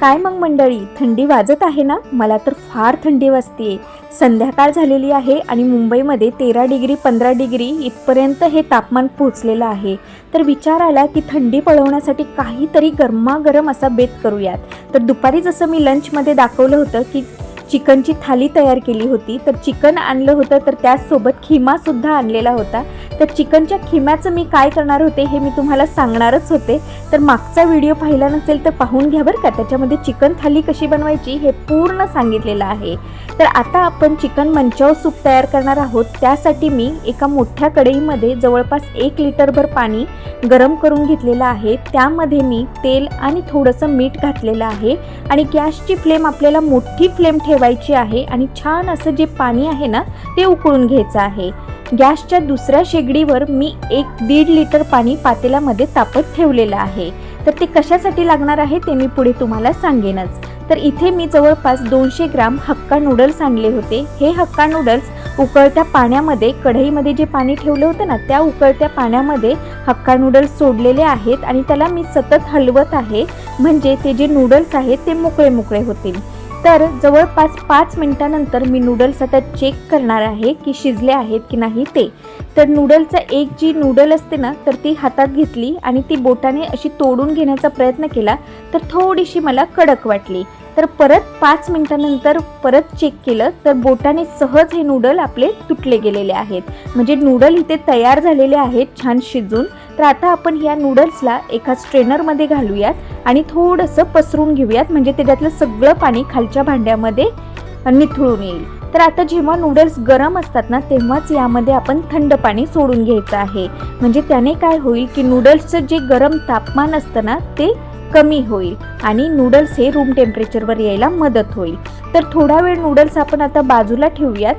काय मग मंडळी? थंडी वाजत आहे ना? मला तर फार थंडी वाजते संध्याकाळ झालेली आहे आणि मुंबईमध्ये तेरा डिग्री पंधरा डिग्री इथपर्यंत हे तापमान पोहोचलेलं आहे. तर विचार आला की थंडी पळवण्यासाठी काहीतरी गरमागरम असा बेत करूयात. तर दुपारी जसं मी लंचमध्ये दाखवलं होतं की चिकनची थाली तयार केली होती तर चिकन आणलं होतं तर त्याचसोबत खिमासुद्धा आणलेला होता. तर चिकनच्या खिम्याचं मी काय करणार होते हे मी तुम्हाला सांगणारच होते. तर मागचा व्हिडिओ पाहिला नसेल तर पाहून घ्या बरं का. त्याच्यामध्ये चिकन थाली कशी बनवायची हे पूर्ण सांगितलेलं आहे. तर आता आपण चिकन मंचाव सूप तयार करणार आहोत. त्यासाठी मी एका मोठ्या कढईमध्ये जवळपास एक लिटरभर पाणी गरम करून घेतलेलं आहे. त्यामध्ये मी तेल आणि थोडंसं मीठ घातलेलं आहे आणि गॅसची फ्लेम आपल्याला मोठी फ्लेम ठेवायची आहे आणि छान असं जे पाणी आहे ना ते उकळून घ्यायचं आहे. गॅसच्या दुसऱ्या शेगडीवर मी एक दीड लिटर पाणी पातेल्यामध्ये तापत ठेवलेलं आहे. तर ते कशासाठी लागणार आहे ते मी पुढे तुम्हाला सांगेनच. तर इथे मी जवळपास दोनशे ग्राम हक्का नूडल्स आणले होते. हे हक्का नूडल्स उकळत्या पाण्यामध्ये कढईमध्ये जे पाणी ठेवलं होतं ना त्या उकळत्या पाण्यामध्ये हक्का नूडल्स सोडलेले आहेत आणि त्याला मी सतत हलवत आहे. म्हणजे ते जे नूडल्स आहेत ते मोकळे मोकळे होतील. तर जवळपास पाच मिनिटानंतर मी नूडल्स आता चेक करणार आहे की शिजले आहेत की नाही ते. तर नूडलचा एक जी नूडल असते ना तर ती हातात घेतली आणि ती बोटाने अशी तोडून घेण्याचा प्रयत्न केला तर थोडीशी मला कडक वाटली. तर परत पाच मिनटानंतर परत चेक केलं तर बोटाने सहज हे नूडल आपले तुटले गेलेले आहेत. म्हणजे नूडल इथे तयार झालेले आहेत छान शिजून. तर आता आपण या नूडल्सला एका स्ट्रेनरमध्ये घालूयात आणि थोडंसं पसरून घेऊयात म्हणजे त्याच्यातलं सगळं पाणी खालच्या भांड्यामध्ये निथळून येईल. तर आता जेव्हा नूडल्स गरम असतात ना तेव्हाच यामध्ये आपण थंड पाणी सोडून घ्यायचं आहे. म्हणजे त्याने काय होईल की नूडल्सचं जे गरम तापमान असतं ना ते कमी होईल आणि नूडल्स हे रूम टेम्परेचरवर यायला मदत होईल. तर थोडा वेळ नूडल्स आपण आता बाजूला ठेवूयात.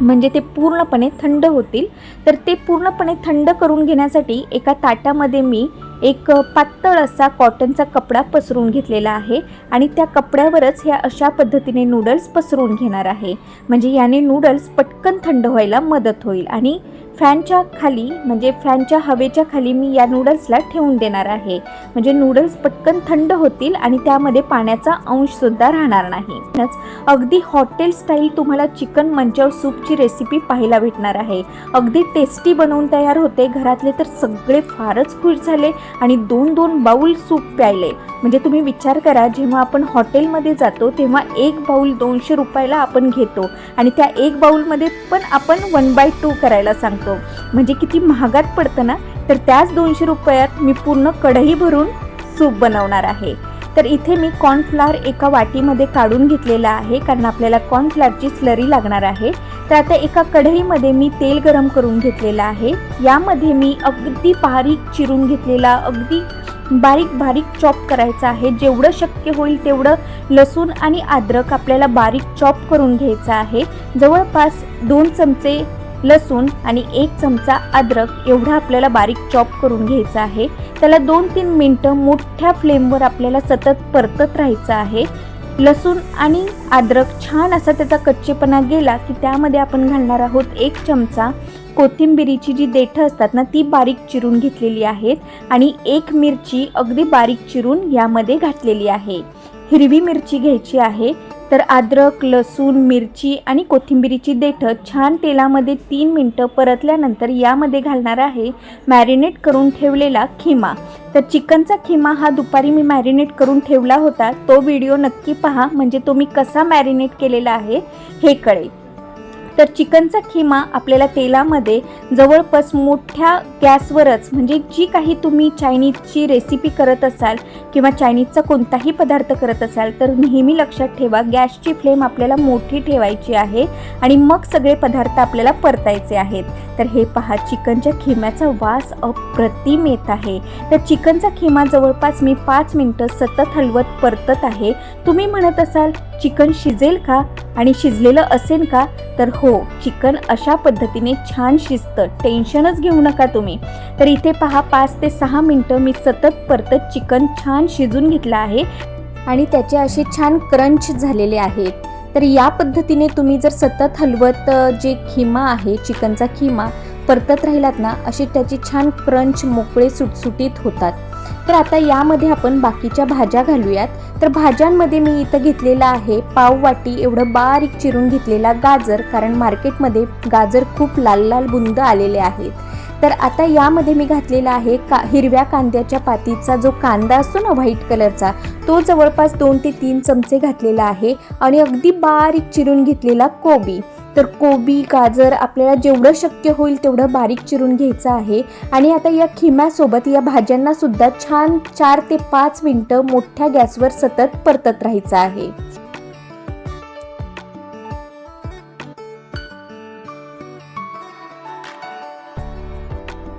म्हणजे ते पूर्णपणे थंड होतील. तर ते पूर्णपणे थंड करून घेण्यासाठी एका ताटामध्ये मी एक पातळ असा कॉटनचा कपडा पसरून घेतलेला आहे आणि त्या कपड्यावरच ह्या अशा पद्धतीने नूडल्स पसरून घेणार आहे. म्हणजे याने नूडल्स पटकन थंड व्हायला मदत होईल आणि फॅनच्या खाली म्हणजे फॅनच्या हवेच्या खाली मी या नूडल्सला ठेवून देणार आहे. म्हणजे नूडल्स पटकन थंड होतील आणि त्यामध्ये पाण्याचा अंशसुद्धा राहणार नाही. अगदी हॉटेल स्टाईल तुम्हाला चिकन मंचाव सूपची रेसिपी पाहायला भेटणार आहे. अगदी टेस्टी बनवून तयार होते. घरातले तर सगळे फारच खुश झाले. आणि दोन दोन बाऊल सूप प्यायले. म्हणजे तुम्ही विचार करा जेव्हा आपण हॉटेलमध्ये जातो तेव्हा एक बाऊल दोनशे रुपयाला आपण घेतो. आणि त्या एक बाऊलमध्ये पण आपण वन बाय टू करायला सांगतो. म्हणजे किती महागात पडतं ना? तर त्याच दोनशे रुपयात मी पूर्ण कढई भरून सूप बनवणार आहे. तर इथे मी कॉर्नफ्लावर एका वाटीमध्ये काढून घेतलेला आहे कारण आपल्याला कॉर्नफ्लावरची स्लरी लागणार आहे. तर आता एका कढईमध्ये मी तेल गरम करून घेतलेलं आहे. यामध्ये मी अगदी बारीक चिरून घेतलेला अगदी बारीक बारीक चॉप करायचं आहे. जेवढं शक्य होईल तेवढं लसूण आणि अद्रक आपल्याला बारीक चॉप करून घ्यायचं आहे. जवळपास दोन चमचे लसूण आणि एक चमचा अद्रक एवढा आपल्याला बारीक चॉप करून घ्यायचा आहे. त्याला दोन तीन मिनटं मोठ्या फ्लेमवर आपल्याला सतत परतत राहायचं आहे. लसूण आणि अद्रक छान असा त्याचा कच्चेपणा गेला की त्यामध्ये आपण घालणार आहोत एक चमचा कोथिंबिरीची जी देठं असतात ना ती बारीक चिरून घेतलेली आहेत आणि एक मिरची अगदी बारीक चिरून यामध्ये घातलेली आहे. हिरवी मिरची घ्यायची आहे. तर अद्रक लसूण मिरची आणि कोथिंबिरीची देठं छान तेलामध्ये तीन मिनटं परतल्यानंतर यामध्ये घालणार आहे मॅरिनेट करून ठेवलेला खिमा. तर चिकनचा खिमा हा दुपारी मी मॅरिनेट करून ठेवला होता. तो व्हिडिओ नक्की पहा. म्हणजे तो मी कसा मॅरिनेट केलेला आहे हे कळेल. तर चिकनचा खिमा आपल्याला तेलामध्ये जवळपास मोठ्या गॅसवरच म्हणजे जी काही तुम्ही चायनीजची रेसिपी करत असाल किंवा चायनीजचा कोणताही पदार्थ करत असाल तर नेहमी लक्षात ठेवा गॅसची फ्लेम आपल्याला मोठी ठेवायची आहे आणि मग सगळे पदार्थ आपल्याला परतायचे आहेत. तर हे पहा चिकनच्या खिम्याचा वास अप्रतिम येत आहे. तर चिकनचा खिमा जवळपास मी पाच मिनटं सतत हलवत परतत आहे. तुम्ही म्हणत असाल चिकन शिजेल का? आणि शिजलेलं असेल का? तर हो चिकन अशा पद्धतीने छान शिजतं. टेन्शनच घेऊ नका तुम्ही. तर इथे पहा पाच ते सहा मिनटं मी सतत परतत चिकन छान शिजून घेतलं आहे. आणि त्याचे असे छान क्रंच झालेले आहेत. तर या पद्धतीने तुम्ही जर सतत हलवत जे खिमा आहे चिकनचा खिमा परतत राहिलात ना असे त्याचे छान क्रंच मोकळे सुटसुटीत होतात. तर आता यामध्ये आपण बाकीच्या भाज्या घालूयात. तर भाज्यांमध्ये मी इथं घेतलेला आहे पाववाटी एवढं बारीक चिरून घेतलेला गाजर कारण मार्केटमध्ये गाजर खूप लाल लाल बुंद आलेले आहेत. तर आता यामध्ये मी घातलेला आहे का हिरव्या कांद्याच्या पातीचा जो कांदा असतो ना व्हाईट कलरचा तो जवळपास दोन ते तीन चमचे घातलेला आहे आणि अगदी बारीक चिरून घेतलेला कोबी. तर कोबी गाजर आपल्याला जेवढं शक्य होईल तेवढं बारीक चिरून घ्यायचं आहे. आणि आता या खिम्यासोबत या भाज्यांना सुद्धा छान चार ते पाच मिनटं मोठ्या गॅसवर सतत परतत राहायचं आहे.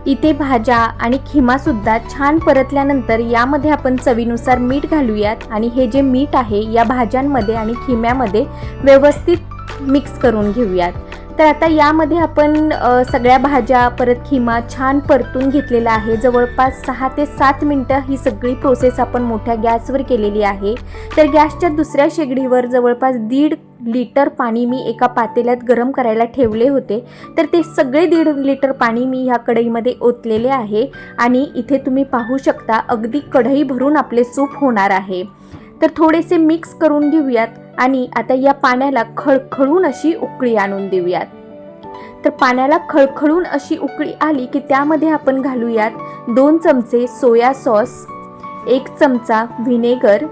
इथे भाज्या आणि खिमासुद्धा छान परतल्यानंतर यामध्ये आपण चवीनुसार मीठ घालूयात. आणि हे जे मीठ आहे या भाज्यांमध्ये आणि खिम्यामध्ये व्यवस्थित मिक्स करून घेऊयात. तर आता यामध्ये आपण सगळ्या भाज्या परत खिमा छान परतून घेतलेला आहे. जवळपास सहा ते सात मिनटं ही सगळी प्रोसेस आपण मोठ्या गॅसवर केलेली आहे. तर गॅसच्या दुसऱ्या शेगडीवर जवळपास दीड लिटर पाणी मी एका पातेल्यात गरम करायला ठेवले होते. तर ते सगळे दीड लिटर पाणी मी ह्या कढईमध्ये ओतलेले आहे आणि इथे तुम्ही पाहू शकता अगदी कढई भरून आपले सूप होणार आहे. तर थोडेसे मिक्स करून घेऊयात. आणि आता या पाण्याला खळखळून अशी उकळी आणून देऊयात. तर पाण्याला खळखळून अशी उकळी आली की त्यामध्ये आपण घालूयात दोन चमचे सोया सॉस एक चमचा व्हिनेगर.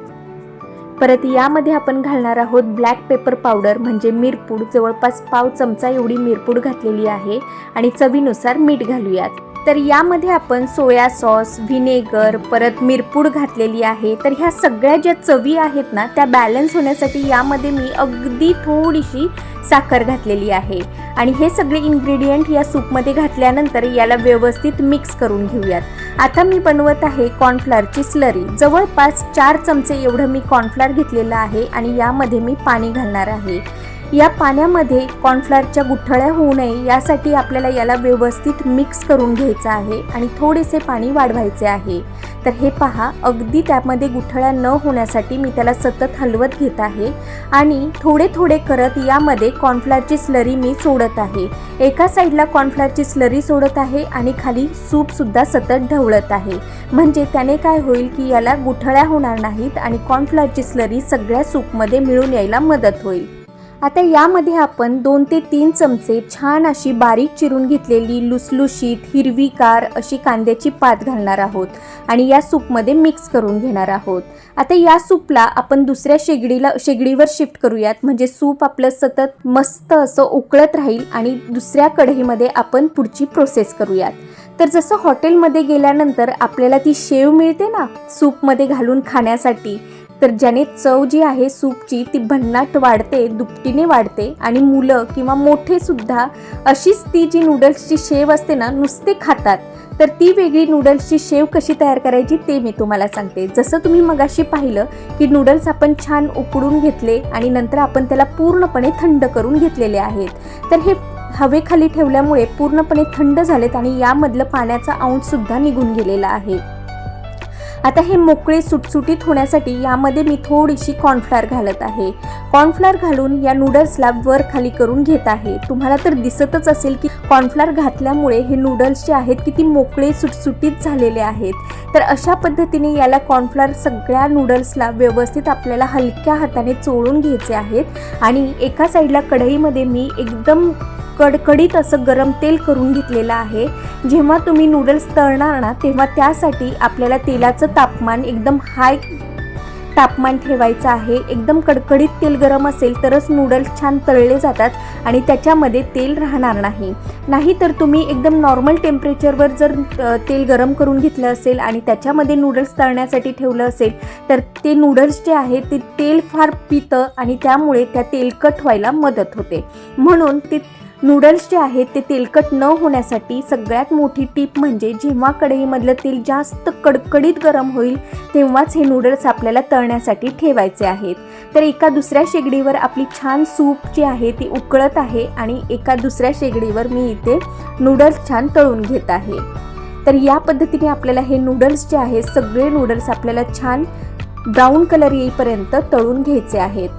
परत यामध्ये आपण घालणार आहोत ब्लॅक पेपर पावडर म्हणजे मिरपूड जवळपास पाव चमचा एवढी मिरपूड घातलेली आहे आणि चवीनुसार मीठ घालूयात. तर यामध्ये आपण सोया सॉस व्हिनेगर परत मिरपूड घातलेली आहे. तर ह्या सगळ्या ज्या चवी आहेत ना त्या बॅलन्स होण्यासाठी यामध्ये मी अगदी थोडीशी साखर घातलेली आहे. आणि हे सगळे इन्ग्रेडियंट या सूपमध्ये घातल्यानंतर याला व्यवस्थित मिक्स करून घेऊयात. आता मी बनवत आहे कॉर्नफ्लॉरची स्लरी जवळपास चार चमचे एवढं मी कॉर्नफ्लॉर घेतलेलं आहे आणि यामध्ये मी पाणी घालणार आहे. या पाण्यामध्ये कॉर्नफ्लॉरच्या गुठळ्या होऊ नये यासाठी आपल्याला याला व्यवस्थित मिक्स करून घ्यायचं आहे आणि थोडेसे पाणी वाढवायचे आहे. तर हे पहा अगदी त्यामध्ये गुठळ्या न होण्यासाठी मी त्याला सतत हलवत घेत आहे आणि थोडे थोडे करत यामध्ये कॉर्नफ्लॉरची स्लरी मी सोडत आहे. एका साईडला कॉर्नफ्लॉरची स्लरी सोडत आहे आणि खाली सूपसुद्धा सतत ढवळत आहे. म्हणजे त्याने काय होईल की याला गुठळ्या होणार नाहीत आणि कॉर्नफ्लॉरची स्लरी सगळ्या सूपमध्ये मिळून यायला मदत होईल. आता यामध्ये आपण दोन ते तीन चमचे छान अशी बारीक चिरून घेतलेली लुसलुशीत हिरवीगार अशी कांद्याची पात घालणार आहोत आणि या सूपमध्ये मिक्स करून घेणार आहोत. आता या सूपला आपण दुसऱ्या शेगडीला शेगडीवर शिफ्ट करूयात. म्हणजे सूप आपलं सतत मस्त असं उकळत राहील आणि दुसऱ्या कढईमध्ये आपण पुढची प्रोसेस करूयात. तर जसं हॉटेलमध्ये गेल्यानंतर आपल्याला ती शेव मिळते ना सूपमध्ये घालून खाण्यासाठी तर ज्याने चव जी आहे सूपची ती भन्नाट वाढते दुपटीने वाढते आणि मुलं किंवा मोठे सुद्धा अशीच ती जी नूडल्सची शेव असते ना नुसते खातात. तर ती वेगळी नूडल्सची शेव कशी तयार करायची ते मी तुम्हाला सांगते. जसं तुम्ही मगाशी पाहिलं की नूडल्स आपण छान उकडून घेतले आणि नंतर आपण त्याला पूर्णपणे थंड करून घेतलेले आहेत. तर हे हवेखाली ठेवल्यामुळे पूर्णपणे थंड झालेत आणि यामधलं पाण्याचा अंशसुद्धा निघून गेलेला आहे. आता हे मोकळे सुटसुटीत होण्यासाठी यामध्ये मी थोडीशी कॉर्नफ्लॉर घालत आहे. कॉर्नफ्लॉर घालून या नूडल्सला वर खाली करून घेत आहे. तुम्हाला तर दिसतच असेल की कॉर्नफ्लॉर घातल्यामुळे हे नूडल्स जे आहेत किती मोकळे सुटसुटीत झालेले आहेत. तर अशा पद्धतीने याला कॉर्नफ्लॉर सगळ्या नूडल्सला व्यवस्थित आपल्याला हलक्या हाताने चोळून घ्यायचे आहेत. आणि एका साईडला कढईमध्ये मी एकदम कडकडीत असं गरम तेल करून घेतलेलं आहे. जेव्हा तुम्ही नूडल्स तळणार ना तेव्हा त्यासाठी आपल्याला तेलाचं तापमान एकदम हाय तापमान ठेवायचं आहे. एकदम कडकडीत तेल गरम असेल तरच नूडल्स छान तळले जातात आणि त्याच्यामध्ये तेल राहणार नाही. नाहीतर तुम्ही एकदम नॉर्मल टेम्परेचरवर जर तेल गरम करून घेतलं असेल आणि त्याच्यामध्ये नूडल्स तळण्यासाठी ठेवलं असेल तर ते नूडल्स जे आहे ते तेल फार पितं आणि त्यामुळे त्या तेलकट व्हायला मदत होते. म्हणून ते नूडल्स जे आहेत ते तेलकट न होण्यासाठी सगळ्यात मोठी टीप म्हणजे जेव्हा कढईमधलं तेल जास्त कडकडीत गरम होईल तेव्हाच हे नूडल्स आपल्याला तळण्यासाठी ठेवायचे आहेत. तर एका दुसऱ्या शेगडीवर आपली छान सूप जी आहे ती उकळत आहे आणि एका दुसऱ्या शेगडीवर मी इथे नूडल्स छान तळून घेत आहे. तर या पद्धतीने आपल्याला हे नूडल्स जे आहेत सगळे नूडल्स आपल्याला छान ब्राऊन कलर येईपर्यंत तळून घ्यायचे आहेत.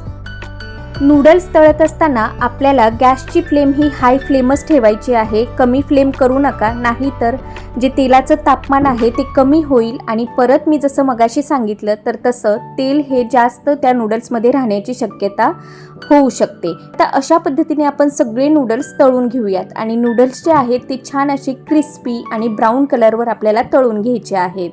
नूडल्स तळत असताना आपल्याला गॅसची फ्लेम ही हाय फ्लेमच ठेवायची आहे. कमी फ्लेम करू नका नाहीतर जे तेलाचं तापमान आहे ते कमी होईल आणि परत मी जसं मगाशी सांगितलं तर तसं तेल हे जास्त त्या नूडल्समध्ये राहण्याची शक्यता होऊ शकते. तर अशा पद्धतीने आपण सगळे नूडल्स तळून घेऊयात आणि नूडल्स जे आहेत ते छान असे क्रिस्पी आणि ब्राऊन कलरवर आपल्याला तळून घ्यायचे आहेत.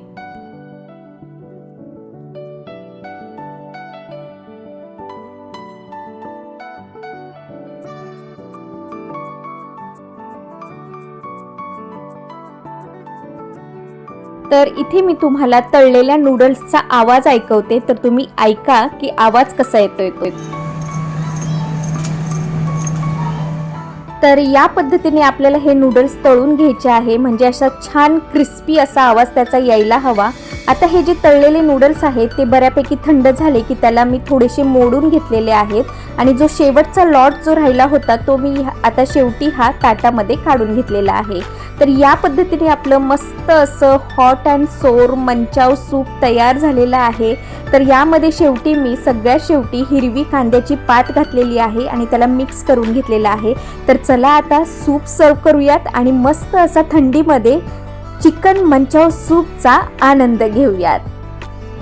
तर इथे मी तुम्हाला तळलेल्या नूडल्सचा आवाज ऐकवते. तर तुम्ही ऐका की आवाज कसा येतोय तो. तर या पद्धतीने आपल्याला हे नूडल्स तळून घ्यायचे आहे. म्हणजे असा छान क्रिस्पी असा आवाज त्याचा यायला हवा. आता हे जे तळलेले नूडल्स आहेत ते बऱ्यापैकी थंड झाले की त्याला मी थोडेसे मोडून घेतलेले आहेत. आणि जो शेवटचा लॉट जो राहिला होता तो मी आता शेवटी हा ताटामध्ये काढून घेतलेला आहे. तर या पद्धतीने आपलं मस्त असं हॉट अँड सोर मंचाव सूप तयार झालेलं आहे. तर यामध्ये शेवटी मी सगळ्यात शेवटी हिरवी कांद्याची पात घातलेली आहे आणि त्याला मिक्स करून घेतलेलं आहे. तर चला आता सूप सर्व करूयात आणि मस्त असा थंडीमध्ये चिकन मंचाव सूपचा आनंद घेऊयात.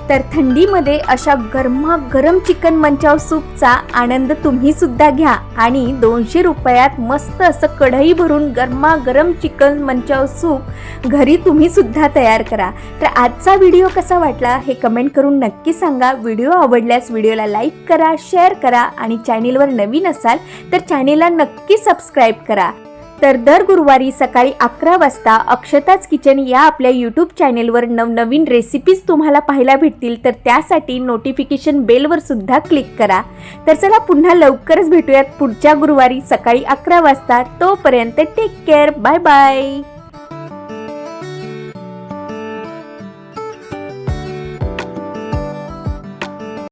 तर थंडीमध्ये अशा गरमागरम चिकन मंचाव सूपचा आनंद तुम्ही सुद्धा घ्या. आणि दोनशे रुपयात मस्त असं कढई भरून गरमागरम चिकन मंचाव सूप घरी तुम्ही सुद्धा तयार करा. तर आजचा व्हिडिओ कसा वाटला हे कमेंट करून नक्की सांगा. व्हिडिओ आवडल्यास व्हिडिओला लाईक करा शेअर करा आणि चॅनेलवर नवीन असाल तर चॅनेलला नक्की सबस्क्राईब करा. तर दर गुरुवारी सकाळी अकरा वाजता अक्षताच किचन या आपल्या यूट्यूब चॅनेलवर नवनवीन रेसिपीज तुम्हाला पाहायला भेटतील. तर त्यासाठी नोटिफिकेशन बेलवर सुद्धा क्लिक करा. तर चला पुन्हा लवकरच भेटूयात पुढच्या गुरुवारी सकाळी अकरा वाजता. तोपर्यंत टेक केअर बाय बाय